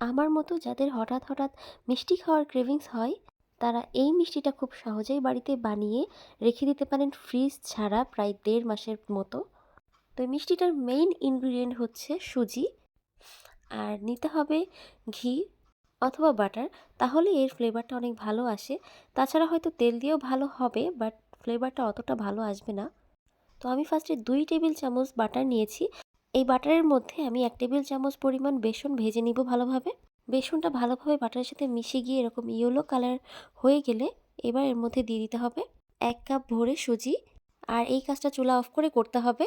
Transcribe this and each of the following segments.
আমার মতো যাদের হঠাৎ হঠাৎ মিষ্টি খাওয়ার ক্রেভিংস হয়, তারা এই মিষ্টিটা খুব সহজেই বাড়িতে বানিয়ে রেখে দিতে পারেন ফ্রিজ ছাড়া প্রায় দেড় মাসের মতো। তো এই মিষ্টিটার মেইন ইনগ্রিডিয়েন্ট হচ্ছে সুজি। আর নিতে হবে ঘি অথবা বাটার তাহলে এর ফ্লেভারটা অনেক ভালো আসে। তাছাড়া হয়তো তেল দিয়েও ভালো হবে বাট ফ্লেভারটা অতটা ভালো আসবে না। তো আমি ফার্স্টে দুই টেবিল চামচ বাটার নিয়েছি। এই বাটারের মধ্যে আমি এক টেবিল চামচ পরিমাণ বেসন ভেজে নিব ভালোভাবে। বেসনটা ভালোভাবে বাটারের সাথে মিশে গিয়ে এরকম ইয়েলো কালার হয়ে গেলে এবার এর মধ্যে দিয়ে দিতে হবে এক কাপ ভরে সুজি। আর এই কাজটা চুলা অফ করে করতে হবে।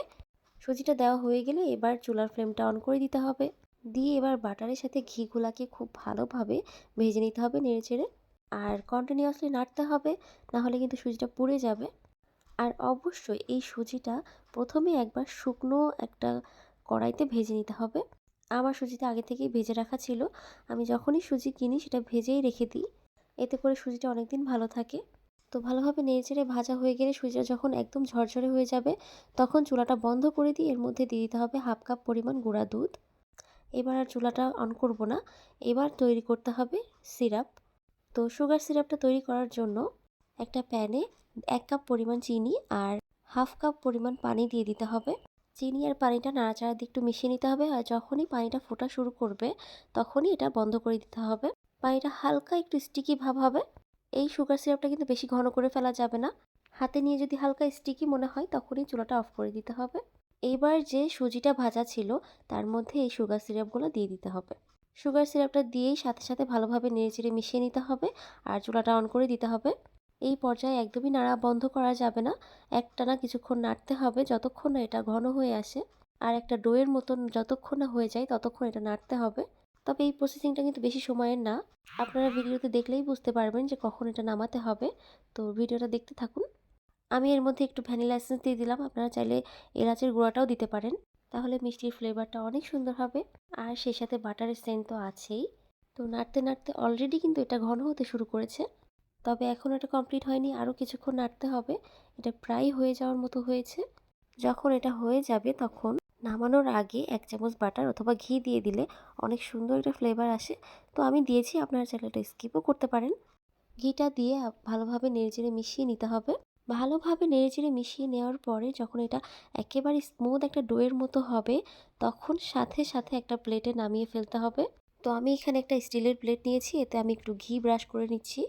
সুজিটা দেওয়া হয়ে গেলে এবার চুলার ফ্লেমটা অন করে দিতে হবে। দিয়ে এবার বাটারের সাথে ঘিগুলাকে খুব ভালোভাবে ভেজে নিতে হবে নেড়ে চেড়ে আর কন্টিনিউয়াসলি নাড়তে হবে, নাহলে কিন্তু সুজিটা পুড়ে যাবে। আর অবশ্যই এই সুজিটা প্রথমে একবার শুকনো একটা কড়াইতে ভেজে নিতে হবে। আমার সুজিটা আগে থেকেই ভেজে রাখা ছিল। আমি যখনই সুজি কিনি সেটা ভেজেই রেখে দিই। এতে করে সুজিটা অনেক দিন ভালো থাকে। তো ভালোভাবে নেড়েচেড়ে ভাজা হয়ে গেলে সুজিটা যখন একদম ঝরঝরে হয়ে যাবে, তখন চুলাটা বন্ধ করে দিয়ে এর মধ্যে দিয়ে দিতে হবে হাফ কাপ পরিমাণ গুঁড়া দুধ। এবার আর চুলাটা অন করব না। এবার তৈরি করতে হবে সিরাপ। তো সুগার সিরাপটা তৈরি করার জন্য একটা প্যানে এক কাপ পরিমাণ চিনি আর হাফ কাপ পরিমাণ পানি দিয়ে দিতে হবে। চিনি আর পানিটা নাড়াচাড়া দিয়ে একটু মিশিয়ে নিতে হবে আর যখনই পানিটা ফোটা শুরু করবে, তখনই এটা বন্ধ করে দিতে হবে। পানিটা হালকা একটু স্টিকি ভাব হবে। এই সুগার সিরাপটা কিন্তু বেশি ঘন করে ফেলা যাবে না। হাতে নিয়ে যদি হালকা স্টিকি মনে হয়, তখনই চুলাটা অফ করে দিতে হবে। এইবার যে সুজিটা ভাজা ছিল, তার মধ্যে এই সুগার সিরাপগুলো দিয়ে দিতে হবে। সুগার সিরাপটা দিয়েই সাথে সাথে ভালোভাবে নেড়েচেড়ে মিশিয়ে নিতে হবে আর চুলাটা অন করে দিতে হবে। এই পর্যায়ে একদমই নাড়া বন্ধ করা যাবে না। একটানা কিছুক্ষণ নাড়তে হবে, যতক্ষণ না এটা ঘন হয়ে আসে। আর একটা ডোয়ের মতন যতক্ষণ না হয়ে যায়, ততক্ষণ এটা নাড়তে হবে। তবে এই প্রসেসিংটা কিন্তু বেশি সময়ের না। আপনারা ভিডিওতে দেখলেই বুঝতে পারবেন যে কখন এটা নামাতে হবে। তো ভিডিওটা দেখতে থাকুন। আমি এর মধ্যে একটু ভ্যানিলা এসেন্স দিয়ে দিলাম। আপনারা চাইলে এলাচের গুঁড়াটাও দিতে পারেন। তাহলে মিষ্টির ফ্লেভারটা অনেক সুন্দর হবে। আর সেই সাথে বাটারের সেন্ট তো আছেই। তো নাড়তে নাড়তে অলরেডি কিন্তু এটা ঘন হতে শুরু করেছে। তবে এখন এটা কমপ্লিট হয়নি আরও কিছুক্ষণ নাড়তে হবে। এটা প্রায় হয়ে যাওয়ার মতো হয়েছে। যখন এটা হয়ে যাবে তখন নামানোর আগে এক চামচ বাটার অথবা ঘি দিয়ে দিলে অনেক সুন্দর একটা ফ্লেভার আসে। তো আমি দিয়েছি, আপনারা চাইলে এটা স্কিপও করতে পারেন। ঘিটা দিয়ে ভালোভাবে নেড়েচেড়ে মিশিয়ে নিতে হবে। ভালোভাবে নেড়েচেড়ে মিশিয়ে নেওয়ার পরে যখন এটা একেবারে স্মুথ একটা ডোয়ের মতো হবে, তখন সাথে সাথে একটা প্লেটে নামিয়ে ফেলতে হবে। তো আমি এখানে একটা স্টিলের প্লেট নিয়েছি, এতে আমি একটু ঘি ব্রাশ করে নিচ্ছি।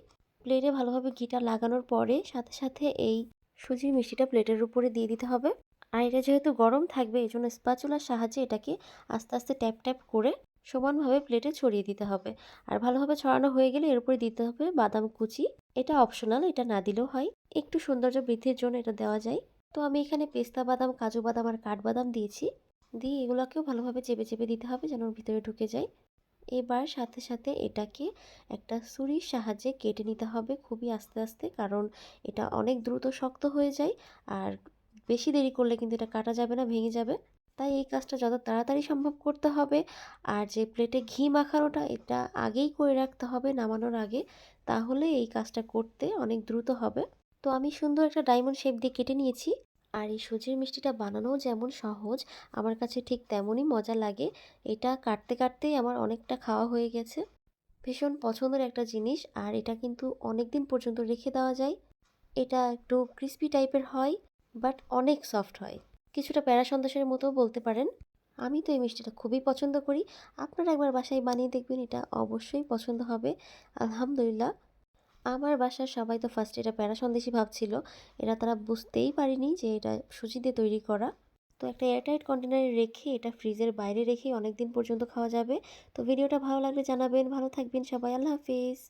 প্লেটে ভালোভাবে ঘিটা লাগানোর পরে সাথে সাথে এই সুজির মিষ্টিটা প্লেটের উপরে দিয়ে দিতে হবে। আর এটা যেহেতু গরম থাকবে এই জন্য স্পাচুলার সাহায্যে এটাকে আস্তে আস্তে ট্যাপ ট্যাপ করে সমানভাবে প্লেটে ছড়িয়ে দিতে হবে। আর ভালোভাবে ছড়ানো হয়ে গেলে এর উপরে দিতে হবে বাদাম কুচি। এটা অপশনাল এটা না দিলেও হয়। একটু সৌন্দর্য বৃদ্ধির জন্য এটা দেওয়া যায়। তো আমি এখানে পেস্তা বাদাম, কাজু বাদাম আর কাঠবাদাম দিয়েছি। দিয়ে এগুলোকেও ভালোভাবে চেপে চেপে দিতে হবে যেন ভিতরে ঢুকে যায়। এবার সাথে সাথে এটাকে একটা ছুরির সাহায্যে কেটে নিতে হবে খুবই আস্তে আস্তে, কারণ এটা অনেক দ্রুত শক্ত হয়ে যায় আর বেশি দেরি করলে কিন্তু এটা কাটা যাবে না, ভেঙে যাবে। তাই এই কাজটা যত তাড়াতাড়ি সম্ভব করতে হবে আর যে প্লেটে ঘি মাখানোটা এটা আগেই করে রাখতে হবে নামানোর আগে, তাহলে এই কাজটা করতে অনেক দ্রুত হবে। তো আমি সুন্দর একটা ডায়মন্ড শেপ দিয়ে কেটে নিয়েছি। আর এই সুজির মিষ্টিটা বানানোও যেমন সহজ, আমার কাছে ঠিক তেমনই মজা লাগে। এটা কাটতে কাটতেই আমার অনেকটা খাওয়া হয়ে গেছে। ভীষণ পছন্দের একটা জিনিস আর এটা কিন্তু অনেক দিন পর্যন্ত রেখে দেওয়া যায়। এটা একটু ক্রিস্পি টাইপের হয়, বাট অনেক সফট হয়। কিছুটা প্যারা সন্দেশের মতো বলতে পারেন। আমি তো এই মিষ্টিটা খুবই পছন্দ করি। আপনারা একবার বাসায় বানিয়ে দেখবেন, এটা অবশ্যই পছন্দ হবে। আলহামদুলিল্লাহ। আমার বাসার সবাই তো ফার্স্ট এটা প্যারা সন্দেশই ভাবছিল। এরা তারা বুঝতেই পারিনি যে এটা সুজি দিয়ে তৈরি করা। তো একটা এয়ারটাইট কন্টেনারে রেখে এটা ফ্রিজের বাইরে রেখে অনেক দিন পর্যন্ত খাওয়া যাবে। তো ভিডিওটা ভালো লাগলে জানাবেন। ভালো থাকবেন সবাই। আল্লাহ হাফিজ।